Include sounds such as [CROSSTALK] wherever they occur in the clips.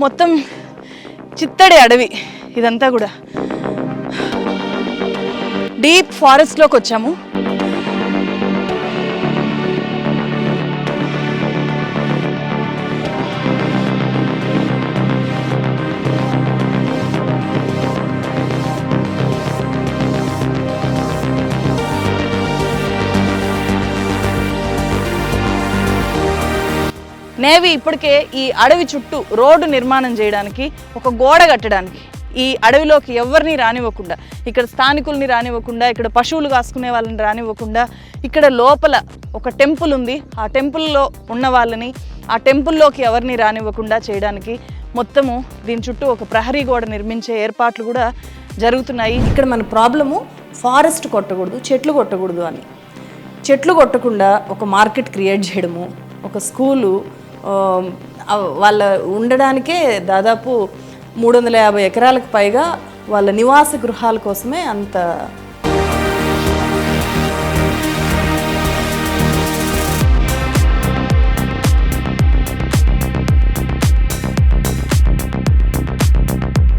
మొత్తం చిత్తడి అడవి. ఇదంతా కూడా. డీప్ ఫారెస్ట్లోకి వచ్చాము. నేవీ ఇప్పటికే ఈ అడవి చుట్టూ రోడ్డు నిర్మాణం చేయడానికి ఒక గోడ కట్టడానికి ఈ అడవిలోకి ఎవరిని రానివ్వకుండా ఇక్కడ స్థానికుల్ని రానివ్వకుండా ఇక్కడ పశువులు కాసుకునే వాళ్ళని రానివ్వకుండా ఇక్కడ లోపల ఒక టెంపుల్ ఉంది. ఆ టెంపుల్లో ఉన్న వాళ్ళని ఆ టెంపుల్లోకి ఎవరిని రానివ్వకుండా చేయడానికి మొత్తము దీని చుట్టూ ఒక ప్రహరీ గోడ నిర్మించే ఏర్పాట్లు కూడా జరుగుతున్నాయి. ఇక్కడ మన ప్రాబ్లము ఫారెస్ట్ కొట్టకూడదు చెట్లు కొట్టకూడదు అని. చెట్లు కొట్టకుండా ఒక మార్కెట్ క్రియేట్ చేయడము ఒక స్కూలు వాళ్ళ ఉండడానికే దాదాపు మూడు వందల యాభై ఎకరాలకు పైగా వాళ్ళ నివాస గృహాల కోసమే అంత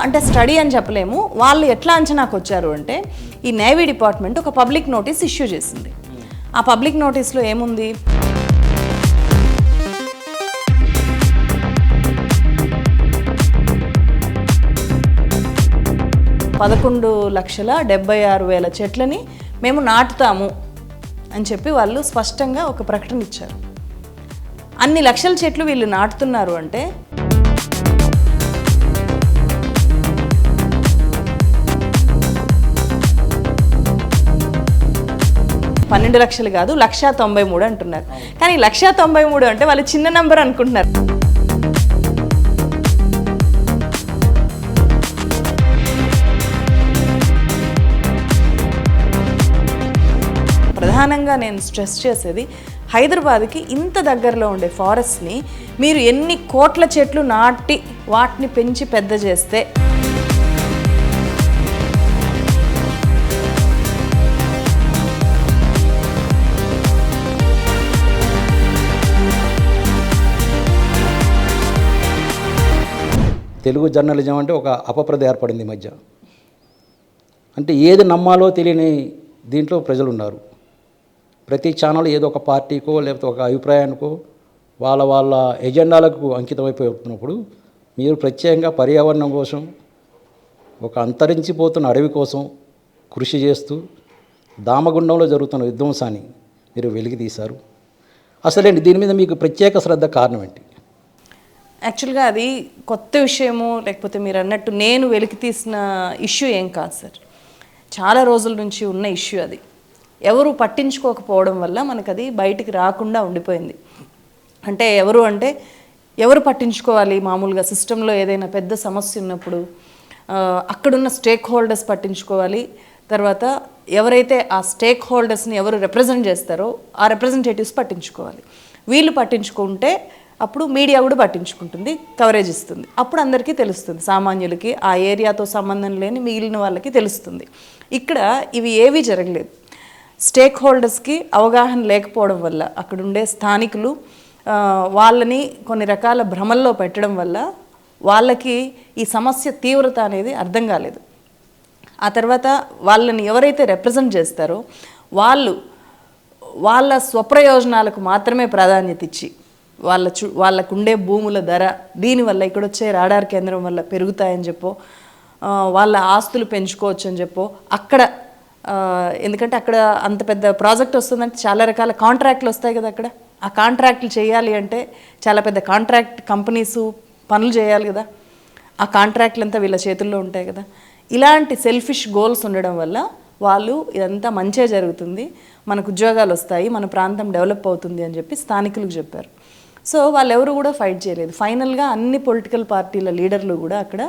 అంటే స్టడీ అని చెప్పలేము. వాళ్ళు ఎట్లా అంచనాకు వచ్చారు అంటే ఈ నేవీ డిపార్ట్మెంట్ ఒక పబ్లిక్ నోటీస్ ఇష్యూ చేసింది. ఆ పబ్లిక్ నోటీస్లో ఏముంది? పదకొండు లక్షల డెబ్బై ఆరు వేల చెట్లని మేము నాటుతాము అని చెప్పి వాళ్ళు స్పష్టంగా ఒక ప్రకటన ఇచ్చారు. అన్ని లక్షల చెట్లు వీళ్ళు నాటుతున్నారు అంటే పన్నెండు లక్షలు కాదు లక్ష తొంభై మూడు అంటున్నారు. కానీ లక్ష తొంభై మూడు అంటే వాళ్ళు చిన్న నంబర్ అనుకుంటున్నారు. ప్రధానంగా నేను స్ట్రెస్ చేసేది హైదరాబాద్కి ఇంత దగ్గరలో ఉండే ఫారెస్ట్ని మీరు ఎన్ని కోట్ల చెట్లు నాటి వాటిని పెంచి పెద్ద చేస్తే తెలుగు జర్నలిజం అంటే ఒక అపప్రద ఏర్పడింది ఈ మధ్య. అంటే ఏది నమ్మాలో తెలియని దీంట్లో ప్రజలు ఉన్నారు ప్రతి ఛానల్ ఏదో ఒక పార్టీకో లేకపోతే ఒక అభిప్రాయానికో వాళ్ళ వాళ్ళ ఎజెండాలకు అంకితమైపోతున్నప్పుడు మీరు ప్రత్యేకంగా పర్యావరణం కోసం ఒక అంతరించిపోతున్న అడవి కోసం కృషి చేస్తూ దామగుండంలో జరుగుతున్న విధ్వంసాన్ని మీరు వెలికి తీశారు అసలేంటి దీని మీద మీకు ప్రత్యేక శ్రద్ధ కారణం ఏంటి? యాక్చువల్గా అది కొత్త విషయము లేకపోతే మీరు అన్నట్టు నేను వెలికి తీసిన ఇష్యూ ఏం కాదు సార్. చాలా రోజుల నుంచి ఉన్న ఇష్యూ అది. ఎవరు పట్టించుకోకపోవడం వల్ల మనకు అది బయటికి రాకుండా ఉండిపోయింది. అంటే ఎవరు అంటే ఎవరు పట్టించుకోవాలి మామూలుగా? సిస్టంలో ఏదైనా పెద్ద సమస్య ఉన్నప్పుడు అక్కడున్న స్టేక్ హోల్డర్స్ పట్టించుకోవాలి. తర్వాత ఎవరైతే ఆ స్టేక్ హోల్డర్స్ని ఎవరు రిప్రజెంట్ చేస్తారో ఆ రిప్రజెంటేటివ్స్ పట్టించుకోవాలి. వీళ్ళు పట్టించుకుంటే అప్పుడు మీడియా కూడా పట్టించుకుంటుంది కవరేజ్ ఇస్తుంది. అప్పుడు అందరికీ తెలుస్తుంది. సామాన్యులకి ఆ ఏరియాతో సంబంధం లేని మిగిలిన వాళ్ళకి తెలుస్తుంది. ఇక్కడ ఇవి ఏవీ జరగలేదు. స్టేక్ హోల్డర్స్కి అవగాహన లేకపోవడం వల్ల అక్కడ ఉండే స్థానికులు వాళ్ళని కొన్ని రకాల భ్రమల్లో పెట్టడం వల్ల వాళ్ళకి ఈ సమస్య తీవ్రత అనేది అర్థం కాలేదు. ఆ తర్వాత వాళ్ళని ఎవరైతే రిప్రజెంట్ చేస్తారో వాళ్ళు వాళ్ళ స్వప్రయోజనాలకు మాత్రమే ప్రాధాన్యత ఇచ్చి వాళ్ళ చు వాళ్ళకు ఉండే భూముల ధర దీనివల్ల ఇక్కడ వచ్చే రాడార్ కేంద్రం వల్ల పెరుగుతాయని చెప్పో వాళ్ళ ఆస్తులు పెంచుకోవచ్చు అని చెప్పో అక్కడ ఎందుకంటే అక్కడ అంత పెద్ద ప్రాజెక్ట్ వస్తుందంటే చాలా రకాల కాంట్రాక్ట్లు వస్తాయి కదా అక్కడ. ఆ కాంట్రాక్ట్లు చేయాలి అంటే చాలా పెద్ద కాంట్రాక్ట్ కంపెనీస్ పనులు చేయాలి కదా. ఆ కాంట్రాక్ట్లు అంతా వీళ్ళ చేతుల్లో ఉంటాయి కదా. ఇలాంటి సెల్ఫిష్ గోల్స్ ఉండడం వల్ల వాళ్ళు ఇదంతా మంచే జరుగుతుంది. మనకు ఉద్యోగాలు వస్తాయి మన ప్రాంతం డెవలప్ అవుతుంది అని చెప్పి స్థానికులకు చెప్పారు. సో వాళ్ళు ఎవరు కూడా ఫైట్ చేయలేదు. ఫైనల్గా అన్ని పొలిటికల్ పార్టీల లీడర్లు కూడా అక్కడ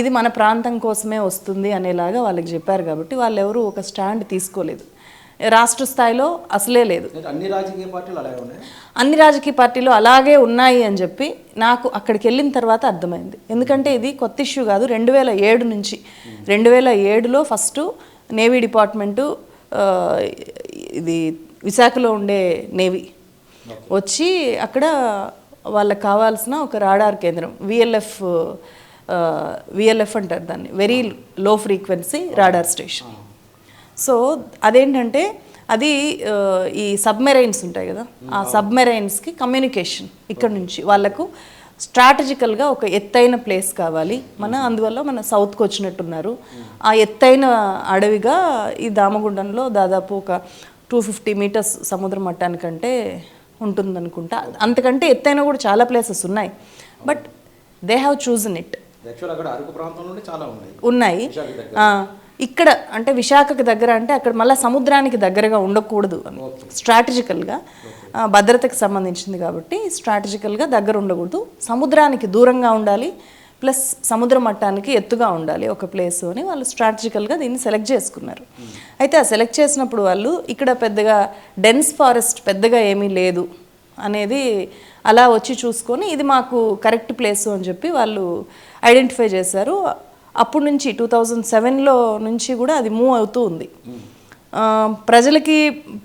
ఇది మన ప్రాంతం కోసమే వస్తుంది అనేలాగా వాళ్ళకి చెప్పారు కాబట్టి వాళ్ళు ఎవరు ఒక స్టాండ్ తీసుకోలేదు. రాష్ట్ర స్థాయిలో అసలే లేదు. అన్ని రాజకీయ పార్టీలు అలాగే ఉన్నాయి? అన్ని రాజకీయ పార్టీలు అలాగే ఉన్నాయి అని చెప్పి నాకు అక్కడికి వెళ్ళిన తర్వాత అర్థమైంది. ఎందుకంటే ఇది కొత్త ఇష్యూ కాదు రెండు వేల ఏడు నుంచి. రెండు వేల ఏడులో ఫస్ట్ నేవీ డిపార్ట్మెంటు ఇది విశాఖలో ఉండే నేవీ వచ్చి అక్కడ వాళ్ళకి కావాల్సిన ఒక రాడార్ కేంద్రం విఎల్ఎఫ్ విఎల్ఎఫ్ అంటారు దాన్ని. Very low frequency radar station so అదేంటంటే అది ఈ సబ్మెరైన్స్ ఉంటాయి కదా ఆ సబ్మెరైన్స్కి కమ్యూనికేషన్ ఇక్కడ నుంచి. వాళ్ళకు స్ట్రాటజికల్గా ఒక ఎత్తైన ప్లేస్ కావాలి. మన అందువల్ల మన సౌత్కి వచ్చినట్టున్నారు. ఆ ఎత్తైన అడవిగా ఈ దామగుండంలో దాదాపు ఒక టూ ఫిఫ్టీ మీటర్స్ సముద్ర మట్టానికంటే ఉంటుందనుకుంటా. అంతకంటే ఎత్తైన కూడా చాలా ప్లేసెస్ ఉన్నాయి. But they have chosen it ఉన్నాయి. ఇక్కడ అంటే విశాఖకి దగ్గర అంటే అక్కడ మళ్ళీ సముద్రానికి దగ్గరగా ఉండకూడదు స్ట్రాటజికల్గా భద్రతకు సంబంధించింది కాబట్టి స్ట్రాటజికల్గా దగ్గర ఉండకూడదు. సముద్రానికి దూరంగా ఉండాలి ప్లస్ సముద్ర మట్టానికి ఎత్తుగా ఉండాలి ఒక ప్లేస్ అని వాళ్ళు స్ట్రాటజికల్గా దీన్ని సెలెక్ట్ చేసుకున్నారు. అయితే ఆ సెలెక్ట్ చేసినప్పుడు వాళ్ళు ఇక్కడ పెద్దగా డెన్స్ ఫారెస్ట్ పెద్దగా ఏమీ లేదు. అనేది అలా వచ్చి చూసుకొని ఇది మాకు కరెక్ట్ ప్లేస్ అని చెప్పి వాళ్ళు ఐడెంటిఫై చేశారు. అప్పటి నుంచి టూ థౌజండ్ సెవెన్లో నుంచి కూడా అది మూవ్ అవుతూ ఉంది. ప్రజలకి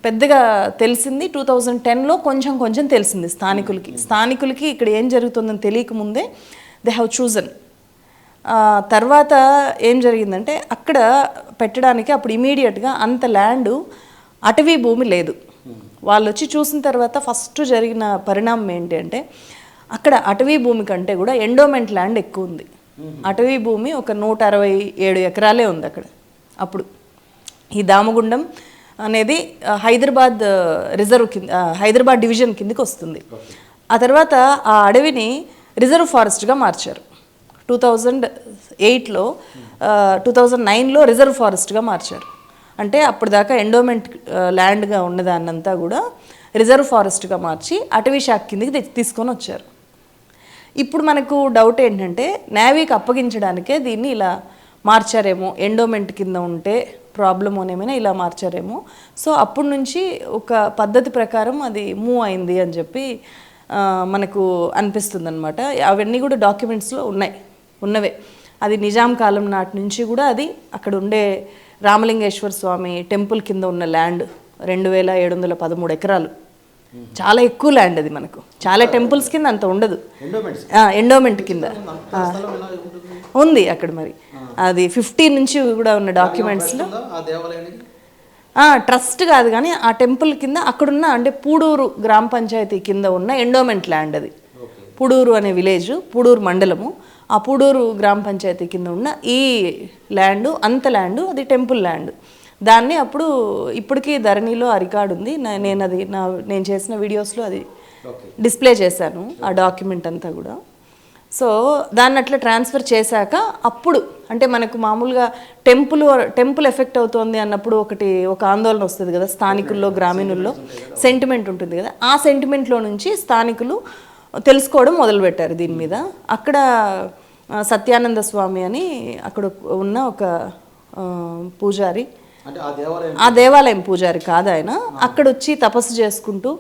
పెద్దగా తెలిసింది టూ థౌజండ్ టెన్లో కొంచెం కొంచెం తెలిసింది స్థానికులకి. స్థానికులకి ఇక్కడ ఏం జరుగుతుందని తెలియక ముందే దే హ్యావ్ చూజన్. తర్వాత ఏం జరిగిందంటే అక్కడ పెట్టడానికి అప్పుడు ఇమీడియట్గా అంత ల్యాండ్ అటవీ భూమి లేదు. వాళ్ళు వచ్చి చూసిన తర్వాత ఫస్ట్ జరిగిన పరిణామం ఏంటి అంటే అక్కడ అటవీ భూమి కంటే కూడా ఎండోమెంట్ ల్యాండ్ ఎక్కువ ఉంది. అటవీ భూమి ఒక నూట అరవై ఏడు ఎకరాలే ఉంది అక్కడ అప్పుడు. ఈ దామగుండం అనేది హైదరాబాద్ రిజర్వ్ కింద హైదరాబాద్ డివిజన్ కిందకి వస్తుంది. ఆ తర్వాత ఆ అడవిని రిజర్వ్ ఫారెస్ట్గా మార్చారు. టూ థౌజండ్ ఎయిట్లో టూ థౌజండ్ నైన్లో రిజర్వ్ ఫారెస్ట్గా మార్చారు. అంటే అప్పటిదాకా ఎండోమెంట్ ల్యాండ్గా ఉన్నదాన్నంతా కూడా రిజర్వ్ ఫారెస్ట్గా మార్చి అటవీ శాఖ కిందకి తెచ్చి- తీసుకొని వచ్చారు. ఇప్పుడు మనకు డౌట్ ఏంటంటే నేవీకి అప్పగించడానికే దీన్ని ఇలా మార్చారేమో ఎండోమెంట్ కింద ఉంటే ప్రాబ్లం అనేమైనా ఇలా మార్చారేమో. సో అప్పటి నుంచి ఒక పద్ధతి ప్రకారం అది మూవ్ అయింది అని చెప్పి మనకు అనిపిస్తుంది అనమాట అవన్నీ కూడా డాక్యుమెంట్స్లో ఉన్నాయి ఉన్నవే. అది నిజాం కాలం నాటి నుంచి కూడా అది అక్కడ ఉండే రామలింగేశ్వర స్వామి టెంపుల్ కింద ఉన్న ల్యాండ్ రెండు వేల ఏడు వందల పదమూడు ఎకరాలు. చాలా ఎక్కువ ల్యాండ్ అది మనకు. చాలా టెంపుల్స్ కింద అంత ఉండదు. ఎండోమెంట్స్ ఎండోమెంట్ కింద. ఉంది అక్కడ మరి. అది ఫిఫ్టీన్ నుంచి కూడా ఉన్న డాక్యుమెంట్స్లో ఆ దేవాలయానికి? ట్రస్ట్ కాదు కానీ ఆ టెంపుల్ కింద అక్కడున్న అంటే పూడూరు గ్రామ పంచాయతీ కింద ఉన్న ఎండోమెంట్ ల్యాండ్ అది. పూడూరు అనే విలేజ్ పూడూరు మండలము. ఆ పూడూరు గ్రామ పంచాయతీ కింద ఉన్న ఈ ల్యాండ్ అంత ల్యాండ్ అది టెంపుల్ ల్యాండ్. దాన్ని అప్పుడు ఇప్పటికీ ధరణిలో ఆ రికార్డు ఉంది. నేను అది నా నేను చేసిన వీడియోస్లో అది డిస్ప్లే చేశాను ఆ డాక్యుమెంట్ అంతా కూడా. సో దాన్ని అట్లా ట్రాన్స్ఫర్ చేశాక అప్పుడు అంటే మనకు మామూలుగా టెంపుల్ టెంపుల్ ఎఫెక్ట్ అవుతోంది అన్నప్పుడు ఒకటి ఒక ఆందోళన వస్తుంది కదా స్థానికుల్లో గ్రామీణుల్లో. సెంటిమెంట్ ఉంటుంది కదా. ఆ సెంటిమెంట్లో నుంచి స్థానికులు తెలుసుకోవడం మొదలుపెట్టారు దీని మీద. అక్కడ సత్యానంద స్వామి అని అక్కడ ఉన్న ఒక పూజారి. ఆ దేవాలయం పూజారి కాదు ఆయన. అక్కడ వచ్చి తపస్సు చేసుకుంటూ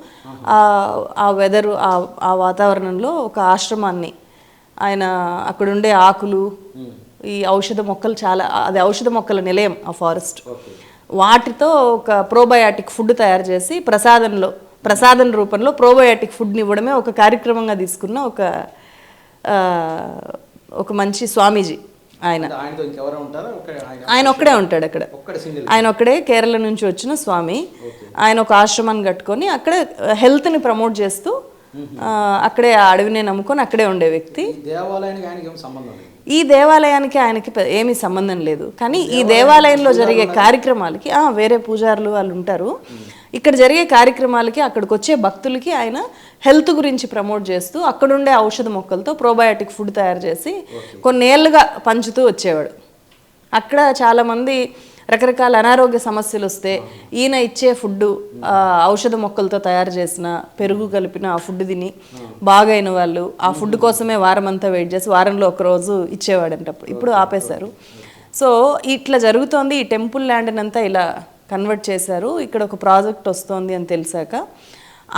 ఆ వెదరు ఆ ఆ వాతావరణంలో ఒక ఆశ్రమాన్ని ఆయన అక్కడ ఉండే ఆకులు ఈ ఔషధ మొక్కలు చాలా అది ఔషధ మొక్కల నిలయం ఆ ఫారెస్ట్. వాటితో ఒక ప్రోబయాటిక్ ఫుడ్ తయారు చేసి ప్రసాదంలో ప్రసాదం రూపంలో ప్రోబయాటిక్ ఫుడ్ని ఇవ్వడమే ఒక కార్యక్రమంగా తీసుకున్న ఒక ఒక మంచి స్వామీజీ ఆయన. ఆయన ఒక్కడే ఉంటాడు అక్కడ. ఆయన ఒక్కడే కేరళ నుంచి వచ్చిన స్వామి. ఆయన ఒక ఆశ్రమాన్ని కట్టుకొని అక్కడే హెల్త్ని ప్రమోట్ చేస్తూ అక్కడే ఆ అడవినే నమ్ముకొని అక్కడే ఉండే వ్యక్తి. దేవాలయానికి ఆయనకి ఏం సంబంధం ఈ దేవాలయానికి ఆయనకి ఏమీ సంబంధం లేదు. కానీ ఈ దేవాలయంలో జరిగే కార్యక్రమాలకి వేరే పూజారులు వాళ్ళు ఉంటారు. ఇక్కడ జరిగే కార్యక్రమాలకి అక్కడికి వచ్చే భక్తులకి ఆయన హెల్త్ గురించి ప్రమోట్ చేస్తూ అక్కడుండే ఔషధ మొక్కలతో ప్రోబయాటిక్ ఫుడ్ తయారు చేసి కొన్నేళ్ళుగా పంచుతూ వచ్చేవాడు. అక్కడ చాలామంది రకరకాల అనారోగ్య సమస్యలు వస్తే ఈయన ఇచ్చే ఫుడ్ ఔషధ మొక్కలతో తయారు చేసిన పెరుగు కలిపిన ఆ ఫుడ్ తిని బాగైన వాళ్ళు ఆ ఫుడ్ కోసమే వారం అంతా వెయిట్ చేసి వారంలో ఒక రోజు ఇచ్చేవాడంట ఇప్పుడు ఆపేశారు. సో ఇట్లా జరుగుతోంది. ఈ టెంపుల్ ల్యాండ్ అంతా ఇలా కన్వర్ట్ చేశారు. ఇక్కడ ఒక ప్రాజెక్ట్ వస్తోంది అని తెలిసాక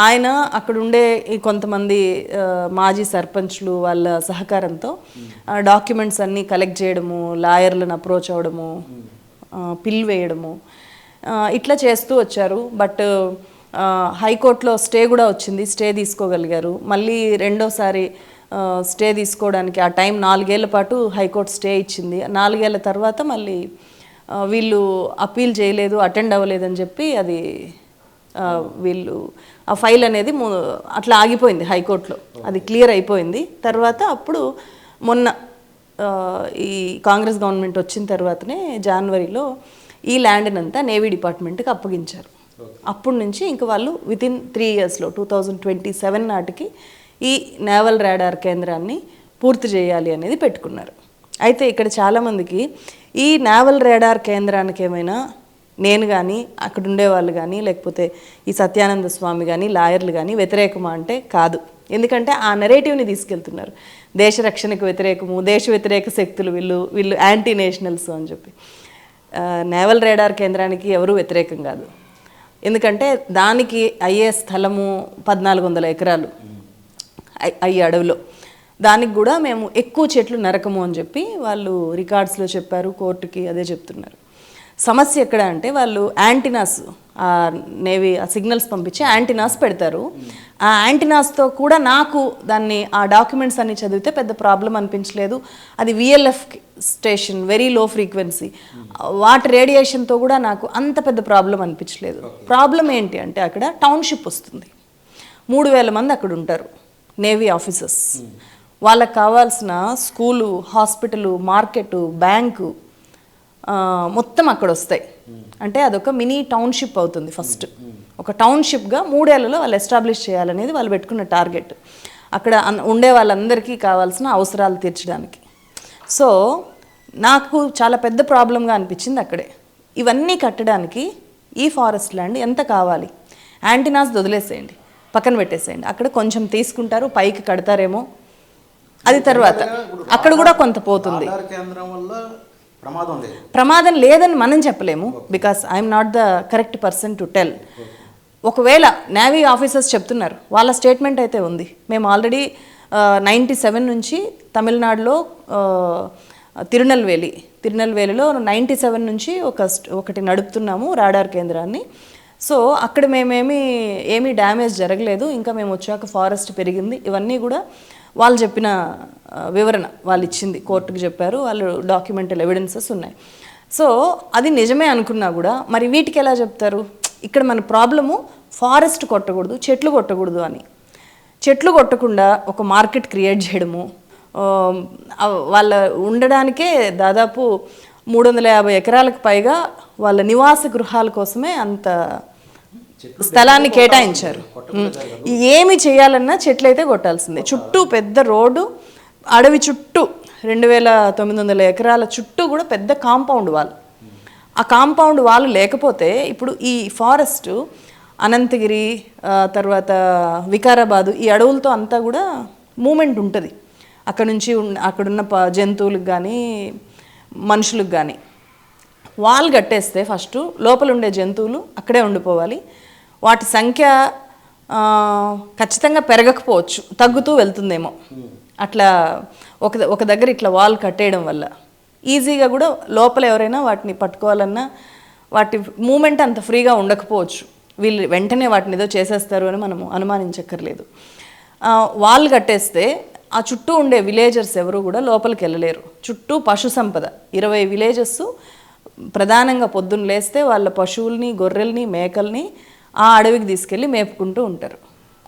ఆయన అక్కడ ఉండే ఈ కొంతమంది మాజీ సర్పంచ్లు వాళ్ళ సహకారంతో డాక్యుమెంట్స్ అన్నీ కలెక్ట్ చేయడము లాయర్లను అప్రోచ్ అవ్వడము పిల్ వేయడము. ఇట్లా చేస్తూ వచ్చారు. బట్ హైకోర్టులో స్టే కూడా వచ్చింది. స్టే తీసుకోగలిగారు. మళ్ళీ రెండోసారి స్టే తీసుకోవడానికి ఆ టైం నాలుగేళ్ళ పాటు హైకోర్టు స్టే ఇచ్చింది. నాలుగేళ్ళ తర్వాత మళ్ళీ వీళ్ళు అప్పీల్ చేయలేదు అటెండ్ అవ్వలేదని చెప్పి అది వీళ్ళు ఆ ఫైల్ అనేది అట్లా ఆగిపోయింది హైకోర్టులో. అది క్లియర్ అయిపోయింది. తర్వాత అప్పుడు మొన్న ఈ కాంగ్రెస్ గవర్నమెంట్ వచ్చిన తర్వాతనే జనవరిలో ఈ ల్యాండ్ని అంతా నేవీ డిపార్ట్మెంట్కి అప్పగించారు. అప్పటి నుంచి ఇంక వాళ్ళు వితిన్ త్రీ ఇయర్స్లో టూ థౌజండ్ ట్వంటీ సెవెన్ నాటికి ఈ నేవల్ రాడార్ కేంద్రాన్ని పూర్తి చేయాలి అనేది పెట్టుకున్నారు. అయితే ఇక్కడ చాలామందికి ఈ నేవల్ రాడార్ కేంద్రానికి ఏమైనా నేను కానీ అక్కడ ఉండేవాళ్ళు కానీ లేకపోతే ఈ సత్యానంద స్వామి కానీ లాయర్లు కానీ వ్యతిరేకమా అంటే కాదు. ఎందుకంటే ఆ నెరేటివ్ని తీసుకెళ్తున్నారు. దేశ రక్షణకు వ్యతిరేకము దేశ వ్యతిరేక శక్తులు వీళ్ళు వీళ్ళు యాంటీ నేషనల్స్ అని చెప్పి. నేవల్ రేడార్ కేంద్రానికి ఎవరు వ్యతిరేకం కాదు. ఎందుకంటే దానికి అయ్యే స్థలము పద్నాలుగు వందల ఎకరాలు అయ్యి అడవిలో. దానికి కూడా మేము ఎక్కువ చెట్లు నరకము అని చెప్పి వాళ్ళు రికార్డ్స్లో చెప్పారు కోర్టుకి అదే చెప్తున్నారు. సమస్య ఎక్కడ అంటే వాళ్ళు యాంటీనాస్ నేవీ ఆ సిగ్నల్స్ పంపించి యాంటీనాస్ పెడతారు. ఆ యాంటీనాస్తో కూడా నాకు దాన్ని ఆ డాక్యుమెంట్స్ అన్ని చదివితే పెద్ద ప్రాబ్లం అనిపించలేదు. అది VLF station very low frequency వాటి రేడియేషన్తో కూడా నాకు అంత పెద్ద ప్రాబ్లం అనిపించలేదు. ప్రాబ్లం ఏంటి అంటే అక్కడ టౌన్షిప్ వస్తుంది. మూడు వేల మంది అక్కడ ఉంటారు నేవీ ఆఫీసర్స్. వాళ్ళకి కావాల్సిన స్కూలు హాస్పిటలు మార్కెట్ బ్యాంకు మొత్తం అక్కడ వస్తాయి. అంటే అదొక మినీ టౌన్షిప్ అవుతుంది ఫస్ట్. ఒక టౌన్షిప్గా మూడేళ్ళలో వాళ్ళు ఎస్టాబ్లిష్ చేయాలనేది వాళ్ళు పెట్టుకున్న టార్గెట్. అక్కడ ఉండే వాళ్ళందరికీ కావాల్సిన అవసరాలు తీర్చడానికి. సో నాకు చాలా పెద్ద ప్రాబ్లంగా అనిపించింది అక్కడే. ఇవన్నీ కట్టడానికి ఈ ఫారెస్ట్ ల్యాండ్ ఎంత కావాలి? యాంటీనాస్ వదిలేసేయండి పక్కన పెట్టేసేయండి. అక్కడ కొంచెం తీసుకుంటారు పైకి కడతారేమో. అది తర్వాత. అక్కడ కూడా కొంత పోతుంది. ఆధార్ కేంద్రం వల్ల ప్రమాదం ప్రమాదం లేదని మనం చెప్పలేము because I'm not the correct person to tell ఒకవేళ నేవీ ఆఫీసర్స్ చెప్తున్నారు వాళ్ళ స్టేట్మెంట్ అయితే ఉంది. మేము ఆల్రెడీ నైంటీ సెవెన్ నుంచి తమిళనాడులో తిరునల్వేలి తిరునల్వేలిలో నైంటీ సెవెన్ నుంచి ఒక ఒకటి నడుపుతున్నాము రాడార్ కేంద్రాన్ని. సో అక్కడ మేమేమి ఏమీ డ్యామేజ్ జరగలేదు. ఇంకా మేము వచ్చాక ఫారెస్ట్ పెరిగింది. ఇవన్నీ కూడా వాళ్ళు చెప్పిన వివరణ వాళ్ళు ఇచ్చింది కోర్టుకు చెప్పారు వాళ్ళు డాక్యుమెంటల్ ఎవిడెన్సెస్ ఉన్నాయి. సో అది నిజమే అనుకున్నా కూడా మరి వీటికి ఎలా చెప్తారు? ఇక్కడ మన ప్రాబ్లము ఫారెస్ట్ కొట్టకూడదు చెట్లు కొట్టకూడదు అని. చెట్లు కొట్టకుండా ఒక మార్కెట్ క్రియేట్ చేయడము వాళ్ళ ఉండడానికే దాదాపు మూడు వందల యాభై ఎకరాలకు పైగా వాళ్ళ నివాస గృహాల కోసమే అంత స్థలాన్ని కేటాయించారు. ఏమి చేయాలన్నా చెట్లు అయితే కొట్టాల్సిందే. చుట్టూ పెద్ద రోడ్డు అడవి చుట్టూ రెండు వేల తొమ్మిది వందల ఎకరాల చుట్టూ కూడా పెద్ద కాంపౌండ్ వాల్. ఆ కాంపౌండ్ వాళ్ళు లేకపోతే ఇప్పుడు ఈ ఫారెస్ట్ అనంతగిరి తర్వాత వికారాబాదు ఈ అడవులతో అంతా కూడా మూమెంట్ ఉంటుంది. అక్కడ నుంచి అక్కడున్న ప జంతువులకు కానీ మనుషులకు కానీ వాల్ కట్టేస్తే ఫస్ట్ లోపల ఉండే జంతువులు అక్కడే ఉండిపోవాలి. వాటి సంఖ్య ఖచ్చితంగా పెరగకపోవచ్చు. తగ్గుతూ వెళ్తుందేమో. అట్లా ఒక ఒక దగ్గర ఇట్లా వాల్ కట్టేయడం వల్ల. ఈజీగా కూడా లోపల ఎవరైనా వాటిని పట్టుకోవాలన్నా వాటి మూమెంట్ అంత ఫ్రీగా ఉండకపోవచ్చు. వీళ్ళు వెంటనే వాటిని ఏదో చేసేస్తారు అని మనము అనుమానించక్కర్లేదు. వాళ్ళు వాల్ కట్టేస్తే ఆ చుట్టూ ఉండే విలేజర్స్ ఎవరు కూడా లోపలికి వెళ్ళలేరు. చుట్టూ పశు సంపద. ఇరవై విలేజెస్ ప్రధానంగా పొద్దున్న లేస్తే వాళ్ళ పశువుల్ని గొర్రెల్ని మేకల్ని ఆ అడవికి తీసుకెళ్ళి మేపుకుంటూ ఉంటారు.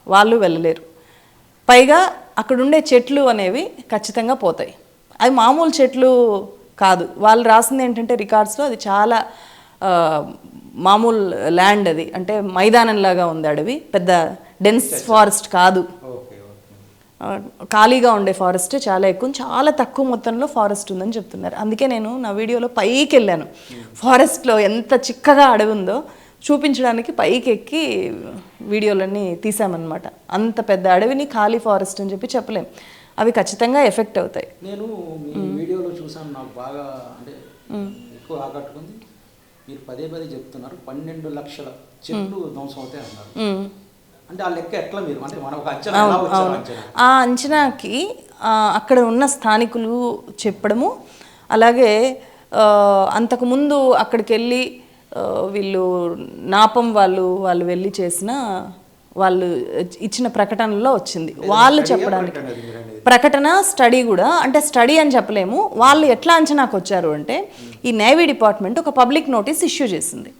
వాళ్ళు వెళ్ళలేరు. పైగా అక్కడ ఉండే చెట్లు అనేవి ఖచ్చితంగా పోతాయి. అవి మామూలు చెట్లు కాదు. వాళ్ళు రాసింది ఏంటంటే రికార్డ్స్లో అది చాలా మామూలు ల్యాండ్ అది. అంటే మైదానంలాగా ఉంది అడవి. పెద్ద డెన్స్ ఫారెస్ట్ కాదు. ఖాళీగా ఉండే ఫారెస్ట్ చాలా ఎక్కువ చాలా తక్కువ మొత్తంలో ఫారెస్ట్ ఉందని చెప్తున్నారు. అందుకే నేను నా వీడియోలో పైకి వెళ్ళాను. ఫారెస్ట్లో ఎంత చిక్కగా అడవి ఉందో చూపించడానికి పైకి ఎక్కి వీడియోలన్నీ తీసామన్నమాట అంత పెద్ద అడవిని ఖాళీ ఫారెస్ట్ అని చెప్పి చెప్పలేం. అవి ఖచ్చితంగా ఎఫెక్ట్ అవుతాయి. నేను వీడియోలో చూసాను నాకు బాగా అంటే ఎక్కువ ఆకట్టుకుంది. మీరు పదే పదే చెప్తున్నారు పన్నెండు లక్షల చెట్లు ధ్వంసం అవుతాయి అన్నారు. అంటే ఆ లెక్క ఎట్లా మీరు? అంటే మనం ఒక అంచనా ఆ అంచనాకి అక్కడ ఉన్న స్థానికులు చెప్పడము అలాగే అంతకుముందు అక్కడికి వెళ్ళి వీళ్ళు నాపం వాళ్ళు వాళ్ళు వెళ్ళి చేసిన వాళ్ళు ఇచ్చిన ప్రకటనలో వచ్చింది. వాళ్ళు చెప్పడానికి. ప్రకటన స్టడీ కూడా అంటే స్టడీ అని చెప్పలేము. వాళ్ళు ఎట్లా అంచనాకు వచ్చారు అంటే ఈ నేవీ డిపార్ట్మెంట్ ఒక పబ్లిక్ నోటీస్ ఇష్యూ చేసింది.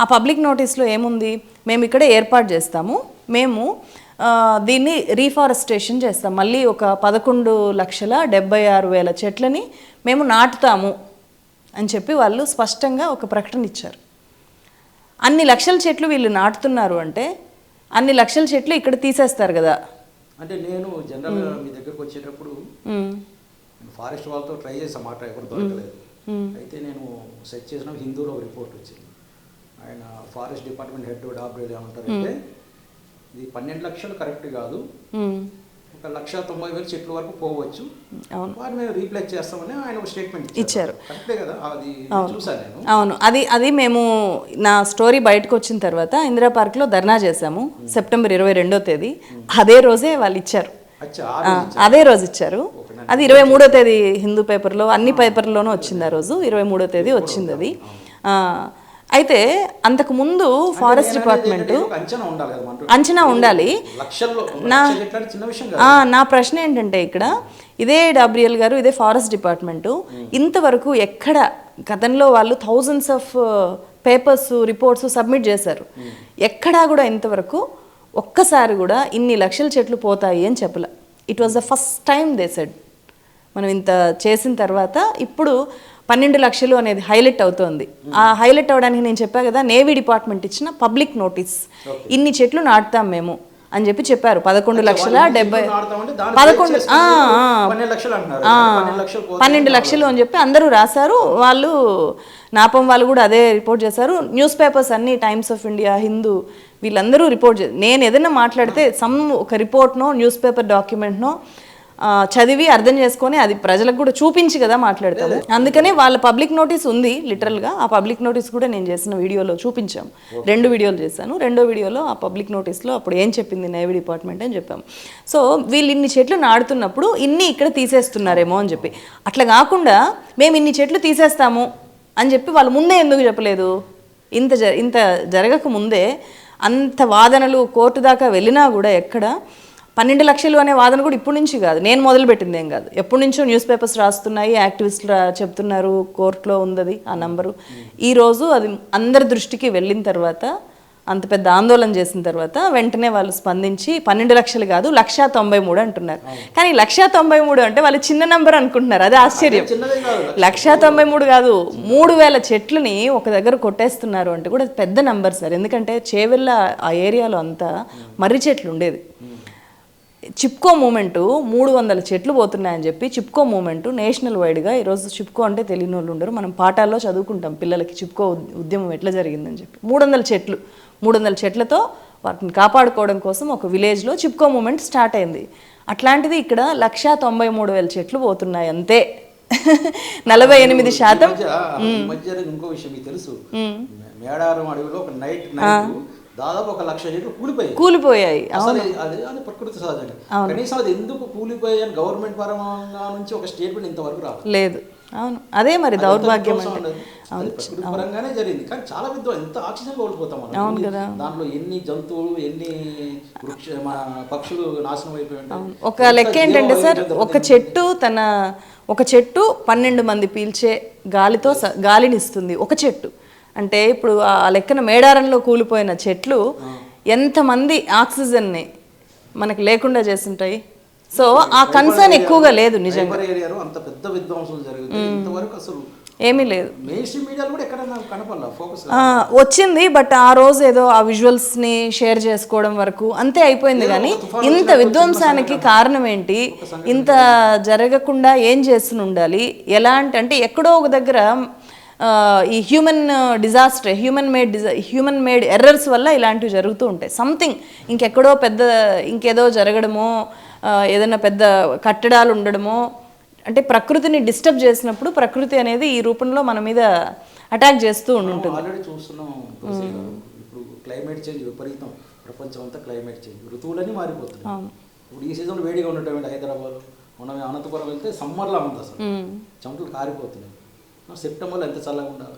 ఆ పబ్లిక్ నోటీస్లో ఏముంది? మేము ఇక్కడ ఏర్పాటు చేస్తాము. మేము దీన్ని రీఫారెస్టేషన్ చేస్తాం. మళ్ళీ ఒక పదకొండు లక్షల డెబ్బై ఆరు వేల చెట్లని మేము నాటుతాము అని చెప్పి వాళ్ళు స్పష్టంగా ఒక ప్రకటన ఇచ్చారు. అన్ని లక్షల చెట్లు వీళ్ళు నాటుతున్నారు అంటే అన్ని లక్షల చెట్లు ఇక్కడ తీసేస్తారు కదా. అంటే నేను మీ దగ్గరకు వచ్చేటప్పుడు ఫారెస్ట్ వాళ్ళతో ట్రై చేసా మాట ఎవరు దొరకలేదు. అయితే నేను సెర్చ్ చేసిన హిందూలో ఒక రిపోర్ట్ వచ్చింది. ఆయన ఫారెస్ట్ డిపార్ట్మెంట్ హెడ్ డాబ్రేల్ ఏమంటారు అంటే ఇది పన్నెండు లక్షలు కరెక్ట్ కాదు. ఒక లక్ష తొంభై వేలు చెట్ల వరకు పోవచ్చు. మేము రీప్లేస్ చేస్తామని ఆయన ఒక స్టేట్మెంట్ ఇచ్చారు. కరెక్టే కదా? అది చూసాను నేను. అవును. అది అది మేము నా స్టోరీ బయటకు వచ్చిన తర్వాత ఇందిరా పార్క్లో ధర్నా చేశాము సెప్టెంబర్ ఇరవై రెండో తేదీ. అదే రోజే వాళ్ళు ఇచ్చారు. అదే రోజు ఇచ్చారు. అది ఇరవై మూడో తేదీ హిందూ పేపర్లో అన్ని పేపర్లోనూ వచ్చింది ఆ రోజు ఇరవై మూడో తేదీ వచ్చింది అది. అయితే అంతకు ముందు ఫారెస్ట్ డిపార్ట్మెంట్ అంచనా ఉండాలి నా- నా ప్రశ్న ఏంటంటే ఇక్కడ ఇదే డబ్ల్యూఎల్ గారు ఇదే ఫారెస్ట్ డిపార్ట్మెంటు ఇంతవరకు ఎక్కడ గతంలో వాళ్ళు thousands of papers reports submit చేశారు. ఎక్కడా కూడా ఇంతవరకు ఒక్కసారి కూడా ఇన్ని లక్షల చెట్లు పోతాయి అని చెప్పలే. It was the first time they said మనం ఇంత చేసిన తర్వాత ఇప్పుడు పన్నెండు లక్షలు అనేది హైలైట్ అవుతోంది. ఆ హైలైట్ అవడానికి నేను చెప్పా కదా నేవీ డిపార్ట్మెంట్ ఇచ్చిన పబ్లిక్ నోటీస్. ఇన్ని చెట్లు నాటుతాం మేము అని చెప్పి చెప్పారు. పదకొండు లక్షల డెబ్బై పదకొండు. పన్నెండు లక్షలు అని చెప్పి అందరూ రాశారు. వాళ్ళు నాపం వాళ్ళు కూడా అదే రిపోర్ట్ చేశారు. న్యూస్ పేపర్స్ అన్ని టైమ్స్ ఆఫ్ ఇండియా హిందూ వీళ్ళందరూ రిపోర్ట్ చే నేను ఏదైనా మాట్లాడితే సమ్ ఒక రిపోర్ట్నో న్యూస్ పేపర్ డాక్యుమెంట్నో చదివి అర్థం చేసుకొని అది ప్రజలకు కూడా చూపించి కదా మాట్లాడతాము. అందుకనే వాళ్ళ పబ్లిక్ నోటీస్ ఉంది లిటరల్గా ఆ పబ్లిక్ నోటీస్ కూడా నేను చేసిన వీడియోలో చూపించాం. రెండు వీడియోలు చేశాను. రెండో వీడియోలో ఆ పబ్లిక్ నోటీస్లో అప్పుడు ఏం చెప్పింది నేవీ డిపార్ట్మెంట్ అని చెప్పాం. సో వీళ్ళు ఇన్ని చెట్లు నాడుతున్నప్పుడు ఇన్ని ఇక్కడ తీసేస్తున్నారేమో అని చెప్పి. అట్లా కాకుండా మేము ఇన్ని చెట్లు తీసేస్తాము అని చెప్పి వాళ్ళు ముందే ఎందుకు చెప్పలేదు? ఇంత జ ఇంత జరగక ముందే అంత వాదనలు కోర్టు దాకా వెళ్ళినా కూడా ఎక్కడ పన్నెండు లక్షలు అనే వాదన కూడా ఇప్పటి నుంచి కాదు. నేను మొదలుపెట్టింది ఏం కాదు. ఎప్పటి నుంచో న్యూస్ పేపర్స్ రాస్తున్నాయి యాక్టివిస్టులు చెప్తున్నారు కోర్టులో ఉంది ఆ నంబరు. ఈరోజు అది అందరి దృష్టికి వెళ్ళిన తర్వాత అంత పెద్ద ఆందోళన చేసిన తర్వాత వెంటనే వాళ్ళు స్పందించి పన్నెండు లక్షలు కాదు లక్షా తొంభై మూడు అంటున్నారు. కానీ లక్షా తొంభై మూడు అంటే వాళ్ళు చిన్న నంబర్ అనుకుంటున్నారు. అది ఆశ్చర్యం. లక్షా తొంభై మూడు కాదు మూడు వేల చెట్లని ఒక దగ్గర కొట్టేస్తున్నారు అంటే కూడా పెద్ద నంబర్ సార్. ఎందుకంటే చేవెళ్ళ ఆ ఏరియాలో అంతా మర్రి చెట్లు ఉండేది చిప్కో మూమెంట్ మూడు వందల చెట్లు పోతున్నాయని చెప్పి చిప్కో మూమెంట్ నేషనల్ వైడ్గా ఈరోజు చిప్కో అంటే తెలియని వాళ్ళు ఉండరు. మనం పాఠాల్లో చదువుకుంటాం పిల్లలకి చిప్కో ఉద్- ఉద్యమం ఎట్లా జరిగిందని చెప్పి. మూడు వందల చెట్లు మూడు వందల చెట్లతో వాటిని కాపాడుకోవడం కోసం ఒక విలేజ్లో చిప్కో మూమెంట్ స్టార్ట్ అయింది. అట్లాంటిది ఇక్కడ లక్షా తొంభై మూడు వేల చెట్లు పోతున్నాయి అంతే. [LAUGHS] నలభై ఎనిమిది శాతం. ఇంకో విషయం మీకు తెలుసు. మేడారం అడవిలో ఒక నైట్ నైట్ దాదాపు ఒక లక్ష చెట్లు కూలిపోయాయి. కూలిపోయాయి అసలు అది అది ప్రకృతి సహజంగా. కనీసం అది ఎందుకు కూలిపోయాయి అని గవర్నమెంట్ పరంగా నుంచి ఒక స్టేట్మెంట్ ఇంతవరకు రాదు లేదు. అవును. అదే మరి దౌర్భాగ్యం పరంగానే జరిగింది. కానీ చాలా విద్వ ఎంత ఆక్సిజన్ కోల్పోతాం అవును కదా. దాంట్లో ఎన్ని జంతువులు ఎన్ని వృక్ష మన పక్షులు నాశనం అయిపోయి. ఒక లెక్క ఏంటంటే సార్ ఒక చెట్టు తన ఒక చెట్టు పన్నెండు మంది పీల్చే గాలితో గాలినిస్తుంది ఒక చెట్టు. అంటే ఇప్పుడు ఆ లెక్కన మేడారంలో కూలిపోయిన చెట్లు ఎంతమంది ఆక్సిజన్ని మనకు లేకుండా చేస్తుంటాయి? సో ఆ కన్సర్న్ ఎక్కువగా లేదు నిజంగా. అంత పెద్ద ఇంతవరకు అసలు ఏమీ లేదు. వచ్చింది బట్ ఆ రోజు ఏదో ఆ విజువల్స్ని షేర్ చేసుకోవడం వరకు అంతే అయిపోయింది కానీ ఇంత విధ్వంసానికి కారణం ఏంటి? ఇంత జరగకుండా ఏం చేస్తూనే ఉండాలి? ఎలాంటి అంటే ఎక్కడో ఒక దగ్గర ఈ హ్యూమన్ డిజాస్టర్ హ్యూమన్ మేడ్ డిజా హ్యూమన్ మేడ్ ఎర్రర్స్ వల్ల ఇలాంటివి జరుగుతూ ఉంటాయి. సంథింగ్ ఇంకెక్కడో పెద్ద ఇంకేదో జరగడమో ఏదైనా పెద్ద కట్టడాలు ఉండడమో అంటే ప్రకృతిని డిస్టర్బ్ చేసినప్పుడు ప్రకృతి అనేది ఈ రూపంలో మన మీద అటాక్ చేస్తూ ఉంటుంది. ఆల్రెడీ చూస్తున్నాం గారు. ఇప్పుడు క్లైమేట్ చేంజ్ విపరీతం. ప్రపంచం అంతా క్లైమేట్ చేంజ్ ఋతువులన్నీ మారిపోతున్నాయి. ఇప్పుడు ఈ సీజన్ వేడిగా ఉన్నటువంటి హైదరాబాద్ మనం అనంతపురం వెళ్తే సమ్మర్లా ఉంది అసలు. చెమటలు కారిపోతున్నాయి. సెప్టెంబర్లో ఎంత చల్లగా ఉండాలి?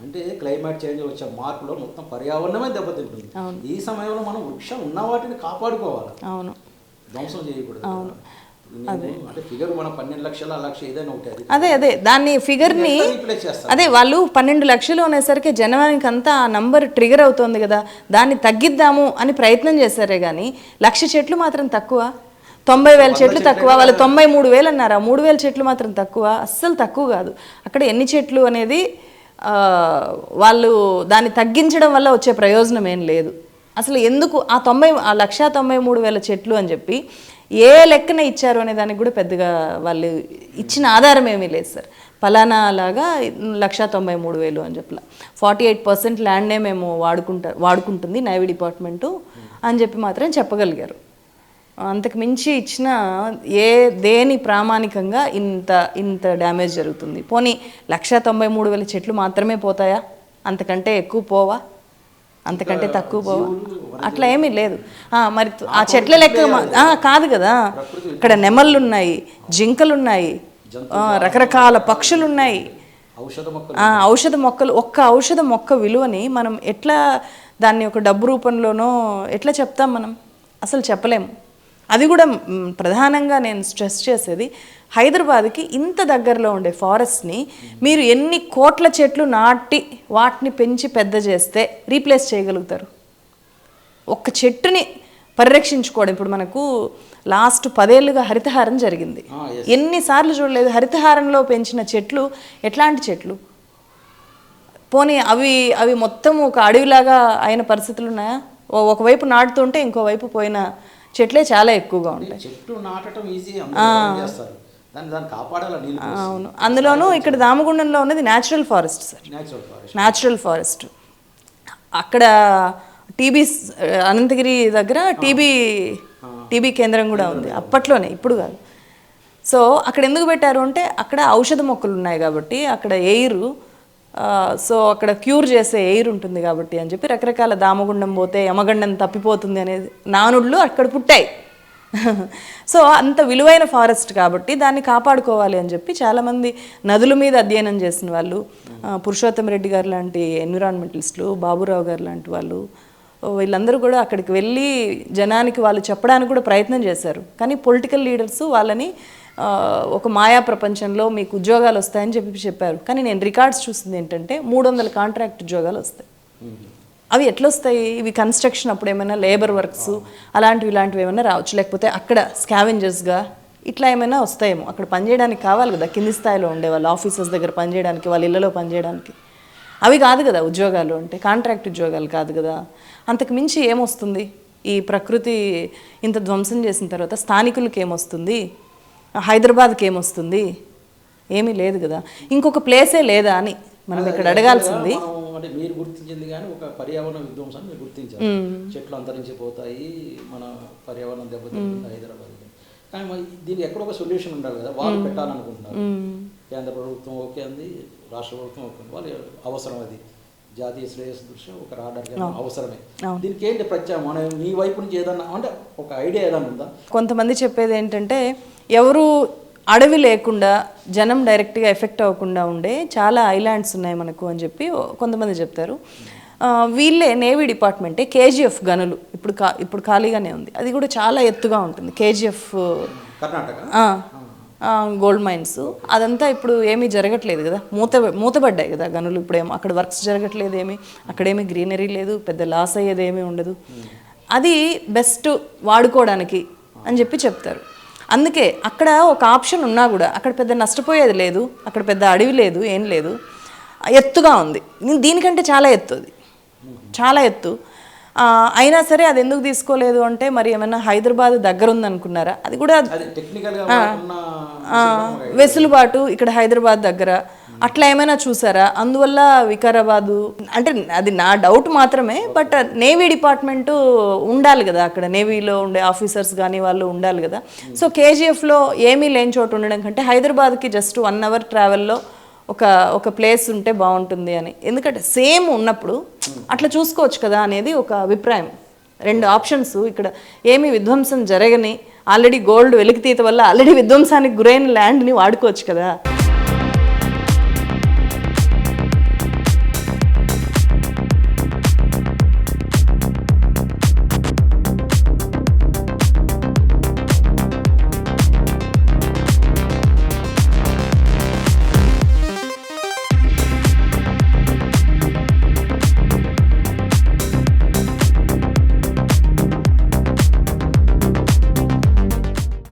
అంటే క్లైమేట్ చేంజ్ వచ్చే మార్పులో మొత్తం పర్యావరణమే దెబ్బతింటుంది. ఈ సమయంలో మనం వృక్షం ఉన్న వాటిని కాపాడుకోవాలి. అవును. ధ్వంసం చేయకూడదు అది. అదే. దాన్ని ఫిగర్ని? అదే వాళ్ళు పన్నెండు లక్షలు అనేసరికి జనానికి అంతా ఆ నంబర్ ట్రిగర్ అవుతోంది కదా. దాన్ని తగ్గిద్దాము అని ప్రయత్నం చేశారే కానీ లక్ష చెట్లు మాత్రం తక్కువ. తొంభై వేల చెట్లు తక్కువ. వాళ్ళు తొంభై మూడు వేలు అన్నారు. ఆ మూడు వేల చెట్లు మాత్రం తక్కువ. అస్సలు తక్కువ కాదు. అక్కడ ఎన్ని చెట్లు అనేది వాళ్ళు దాన్ని తగ్గించడం వల్ల వచ్చే ప్రయోజనం ఏం లేదు. అసలు ఎందుకు ఆ తొంభై ఆ లక్ష తొంభై మూడు వేల చెట్లు అని చెప్పి ఏ లెక్కన ఇచ్చారు అనే దానికి కూడా పెద్దగా వాళ్ళు ఇచ్చిన ఆధారం ఏమీ లేదు సార్. ఫలానా లాగా లక్ష తొంభై మూడు వేలు అని చెప్పలా. ఫార్టీ ఎయిట్ పర్సెంట్ ల్యాండ్నే మేము వాడుకుంటా వాడుకుంటుంది నైవి డిపార్ట్మెంటు అని చెప్పి మాత్రం చెప్పగలిగారు. అంతకు మించి ఇచ్చిన ఏ దేని ప్రామాణికంగా ఇంత ఇంత డ్యామేజ్ జరుగుతుంది? పోనీ లక్ష తొంభై మూడు వేల చెట్లు మాత్రమే పోతాయా? అంతకంటే ఎక్కువ పోవా? అంతకంటే తక్కువ పోవా? అట్లా ఏమీ లేదు. మరి ఆ చెట్ల లెక్క కాదు కదా. ఇక్కడ నెమళ్ళు ఉన్నాయి జింకలు ఉన్నాయి రకరకాల పక్షులు ఉన్నాయి ఔషధ మొక్కలు. ఆ, ఔషధ మొక్కలు ఒక్క ఔషధ మొక్క విలువని మనం ఎట్లా దాన్ని ఒక డబ్బు రూపంలోనో ఎట్లా చెప్తాం మనం? అసలు చెప్పలేము. అది కూడా ప్రధానంగా నేను స్ట్రెస్ చేసేది హైదరాబాద్కి ఇంత దగ్గరలో ఉండే ఫారెస్ట్ని మీరు ఎన్ని కోట్ల చెట్లు నాటి వాటిని పెంచి పెద్ద చేస్తే రీప్లేస్ చేయగలుగుతారు. ఒక్క చెట్టుని పరిరక్షించుకోవడం ఇప్పుడు మనకు లాస్ట్ పదేళ్ళుగా హరితహారం జరిగింది. ఎన్నిసార్లు చూడలేదు హరితహారంలో పెంచిన చెట్లు ఎట్లాంటి చెట్లు? పోనీ అవి అవి మొత్తం ఒక అడవిలాగా అయిన పరిస్థితులు ఉన్నాయా? ఒకవైపు నాటుతుంటే ఇంకోవైపు పోయిన చెట్లే చాలా ఎక్కువగా ఉంటాయి. చెట్టు నాటడం ఈజీ చేస్తారు? అవును. అందులోనూ ఇక్కడ దామగుండంలో ఉన్నది natural forest sir natural forest అక్కడ టీబీ అనంతగిరి దగ్గర టీబీ టీబీ కేంద్రం కూడా ఉంది. అప్పట్లోనే ఇప్పుడు కాదు. సో అక్కడ ఎందుకు పెట్టారు అంటే అక్కడ ఔషధ మొక్కలు ఉన్నాయి కాబట్టి అక్కడ ఎయిర్ సో అక్కడ క్యూర్ చేసే ఎయిర్ ఉంటుంది కాబట్టి అని చెప్పి రకరకాల దామగుండం పోతే యమగండం తప్పిపోతుంది అనేది నానుళ్ళు అక్కడ పుట్టాయి. [LAUGHS] సో అంత విలువైన ఫారెస్ట్ కాబట్టి దాన్ని కాపాడుకోవాలి అని చెప్పి చాలామంది నదుల మీద అధ్యయనం చేసిన వాళ్ళు ఆ, పురుషోత్తం రెడ్డి గారు లాంటి ఎన్విరాన్మెంటలిస్టులు బాబురావు గారు లాంటి వాళ్ళు వీళ్ళందరూ కూడా అక్కడికి వెళ్ళి జనానికి వాళ్ళు చెప్పడానికి కూడా ప్రయత్నం చేశారు. కానీ పొలిటికల్ లీడర్స్ వాళ్ళని ఒక మాయా ప్రపంచంలో మీకు ఉద్యోగాలు వస్తాయని చెప్పి చెప్పారు. కానీ నేను రికార్డ్స్ చూసింది ఏంటంటే మూడు వందల కాంట్రాక్ట్ ఉద్యోగాలు వస్తాయి. అవి ఎట్లా వస్తాయి ఇవి కన్స్ట్రక్షన్ అప్పుడు ఏమైనా లేబర్ వర్క్స్ అలాంటివి ఇలాంటివి ఏమైనా రావచ్చు? లేకపోతే అక్కడ స్కావెంజర్స్గా ఇట్లా ఏమైనా వస్తాయేమో? అక్కడ పనిచేయడానికి కావాలి కదా కింది స్థాయిలో ఉండే వాళ్ళు ఆఫీసర్స్ దగ్గర పనిచేయడానికి వాళ్ళ ఇళ్ళలో పనిచేయడానికి అవి కాదు కదా ఉద్యోగాలు అంటే కాంట్రాక్ట్ ఉద్యోగాలు కాదు కదా. అంతకు మించి ఏమొస్తుంది? ఈ ప్రకృతి ఇంత ధ్వంసం చేసిన తర్వాత స్థానికులకి ఏమొస్తుంది? హైదరాబాద్కి ఏమొస్తుంది? ఏమీ లేదు కదా. ఇంకొక ప్లేసే లేదా అని మనం ఇక్కడ అడగాల్సింది. అంటే మీరు గుర్తించింది కానీ ఒక పర్యావరణ విధ్వంసాన్ని మీరు గుర్తించారు. చెట్లు అంతరించిపోతాయి మన పర్యావరణం దెబ్బతింటుంది హైదరాబాద్ కానీ దీనికి ఎక్కడ ఒక సొల్యూషన్ ఉండాలి కదా వాళ్ళు పెట్టాలనుకుంటున్నారు. కేంద్ర ప్రభుత్వం ఓకే అంది రాష్ట్ర ప్రభుత్వం ఓకే. వాళ్ళు అవసరం అది. జాతీయ శ్రేయస్సు దృష్ట్యా ఒక రాడార్ అవసరమే. దీనికి ఏంటి ప్రత్యామ్నాయం? మీ వైపు నుంచి ఏదన్నా అంటే ఒక ఐడియా ఏదన్నా ఉందా? కొంతమంది చెప్పేది ఏంటంటే ఎవరు అడవి లేకుండా జనం డైరెక్ట్గా ఎఫెక్ట్ అవ్వకుండా ఉండే చాలా ఐలాండ్స్ ఉన్నాయి మనకు అని చెప్పి కొంతమంది చెప్తారు. వీళ్ళే నేవీ డిపార్ట్మెంటే కేజీఎఫ్ గనులు. ఇప్పుడు కా ఇప్పుడు ఖాళీగానే ఉంది. అది కూడా చాలా ఎత్తుగా ఉంటుంది. కేజీఎఫ్ గోల్డ్ మైన్స్ అదంతా ఇప్పుడు ఏమీ జరగట్లేదు కదా. మూత మూతబడ్డాయి కదా గనులు. ఇప్పుడు ఏమో అక్కడ వర్క్స్ జరగట్లేదు ఏమి. అక్కడేమీ గ్రీనరీ లేదు. పెద్ద లాస్ అయ్యేది ఏమీ ఉండదు. అది బెస్ట్ వాడుకోవడానికి అని చెప్పి చెప్తారు. అందుకే అక్కడ ఒక ఆప్షన్ ఉన్నా కూడా అక్కడ పెద్ద నష్టపోయేది లేదు అక్కడ పెద్ద అడవి లేదు ఏం లేదు. ఎత్తుగా ఉంది. దీనికంటే చాలా ఎత్తు అది. చాలా ఎత్తు. అయినా సరే అది ఎందుకు తీసుకోలేదు అంటే మరి ఏమైనా హైదరాబాద్ దగ్గర ఉందనుకున్నారా? అది కూడా వెసులుబాటు ఇక్కడ హైదరాబాద్ దగ్గర. అట్లా ఏమైనా చూసారా? అందువల్ల వికారాబాదు అంటే అది నా డౌట్ మాత్రమే బట్ నేవీ డిపార్ట్మెంట్ ఉండాలి కదా అక్కడ. నేవీలో ఉండే ఆఫీసర్స్ కానీ వాళ్ళు ఉండాలి కదా. సో కేజీఎఫ్లో ఏమీ లేని చోటు ఉండడం కంటే హైదరాబాద్కి జస్ట్ వన్ అవర్ ట్రావెల్లో ఒక ఒక ప్లేస్ ఉంటే బాగుంటుంది అని. ఎందుకంటే సేమ్ ఉన్నప్పుడు అట్లా చూసుకోవచ్చు కదా అనేది ఒక అభిప్రాయం. రెండు ఆప్షన్స్ ఇక్కడ. ఏమీ విధ్వంసం జరగని ఆల్రెడీ గోల్డ్ వెలికితీత వల్ల ఆల్రెడీ విధ్వంసానికి గురైన ల్యాండ్ని వాడుకోవచ్చు కదా.